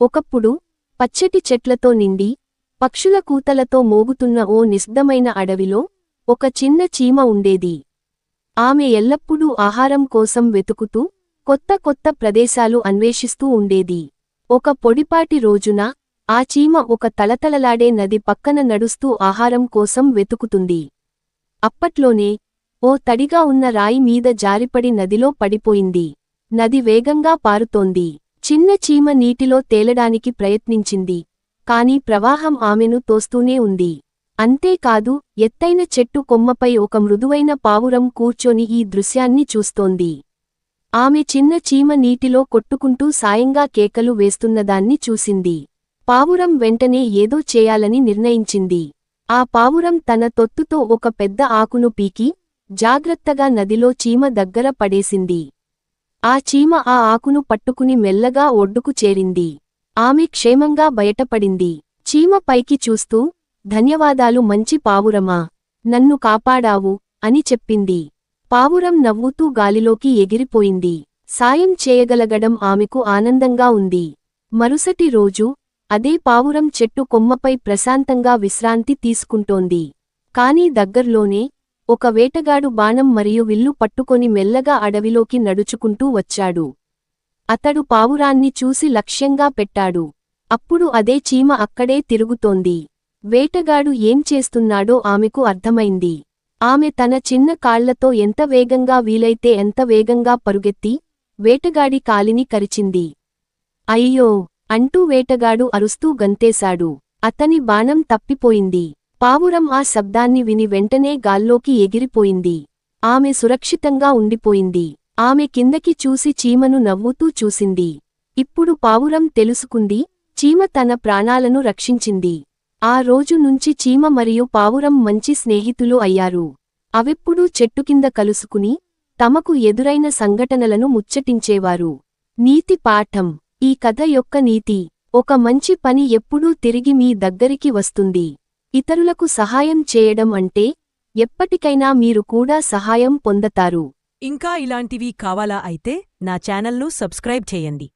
ఒకప్పుడు పచ్చటి చెట్లతో నిండి పక్షుల కూతలతో మోగుతున్న ఓ నిశ్శబ్దమైన అడవిలో ఒక చిన్న చీమ ఉండేది. ఆమె ఎల్లప్పుడూ ఆహారం కోసం వెతుకుతూ కొత్త కొత్త ప్రదేశాలు అన్వేషిస్తూ ఉండేది. ఒక పొడిపాటి రోజున ఆ చీమ ఒక తలతలలాడే నది పక్కన నడుస్తూ ఆహారం కోసం వెతుకుతుంది. అప్పట్లోనే ఓ తడిగా ఉన్న రాయి మీద జారిపడి నదిలో పడిపోయింది. నది వేగంగా పారుతోంది. చిన్న చీమ నీటిలో తేలడానికి ప్రయత్నించింది. కాని ప్రవాహం ఆమెను తోస్తూనే ఉంది. అంతేకాదు ఎత్తైన చెట్టు కొమ్మపై ఒక మృదువైన పావురం కూర్చొని ఈ దృశ్యాన్ని చూస్తోంది. ఆమె చిన్న చీమ నీటిలో కొట్టుకుంటూ సాయంగా కేకలు వేస్తున్నదాన్ని చూసింది. పావురం వెంటనే ఏదో చేయాలని నిర్ణయించింది. ఆ పావురం తన తొత్తుతో ఒక పెద్ద ఆకును పీకి జాగ్రత్తగా నదిలో చీమ దగ్గర పడేసింది. ఆ చీమ ఆ ఆకును పట్టుకుని మెల్లగా ఒడ్డుకు చేరింది. ఆమె క్షేమంగా బయటపడింది. చీమ పైకి చూస్తూ ధన్యవాదాలు మంచి పావురమా? నన్ను కాపాడావు అని చెప్పింది. పావురం నవ్వుతూ గాలిలోకి ఎగిరిపోయింది. సాయం చేయగలగడం ఆమెకు ఆనందంగా ఉంది. మరుసటి రోజు అదే పావురం చెట్టు కొమ్మపై ప్రశాంతంగా విశ్రాంతి తీసుకుంటోంది. కాని దగ్గర్లోనే ఒక వేటగాడు బాణం మరియు విల్లు పట్టుకొని మెల్లగా అడవిలోకి నడుచుకుంటూ వచ్చాడు. అతడు పావురాన్ని చూసి లక్ష్యంగా పెట్టాడు. అప్పుడు అదే చీమ అక్కడే తిరుగుతోంది. వేటగాడు ఏం చేస్తున్నాడో ఆమెకు అర్థమైంది. ఆమె తన చిన్న కాళ్ళతో ఎంత వేగంగా వీలైతే ఎంత వేగంగా పరుగెత్తి వేటగాడి కాలిని కరిచింది. అయ్యో! అంటూ వేటగాడు అరుస్తూ గంతేశాడు. అతని బాణం తప్పిపోయింది. పావురం ఆ శబ్దాన్ని విని వెంటనే గాల్లోకి ఎగిరిపోయింది. ఆమె సురక్షితంగా ఉండిపోయింది. ఆమె కిందకి చూసి చీమను నవ్వుతూ చూసింది. ఇప్పుడు పావురం తెలుసుకుంది చీమ తన ప్రాణాలను రక్షించింది. ఆ రోజు నుంచి చీమ మరియు పావురం మంచి స్నేహితులు అయ్యారు. అవెప్పుడూ చెట్టు కింద కలుసుకుని తమకు ఎదురైన సంఘటనలను ముచ్చటించేవారు. నీతి పాఠం. ఈ కథ యొక్క నీతి. ఒక మంచి పని ఎప్పుడూ తిరిగి మీ దగ్గరికి వస్తుంది. ఇతరులకు సహాయం చేయడం అంటే ఎప్పటికైనా మీరు కూడా సహాయం పొందతారు. ఇంకా ఇలాంటివి కావాలా అయితే నా ఛానల్ను సబ్స్క్రైబ్ చేయండి.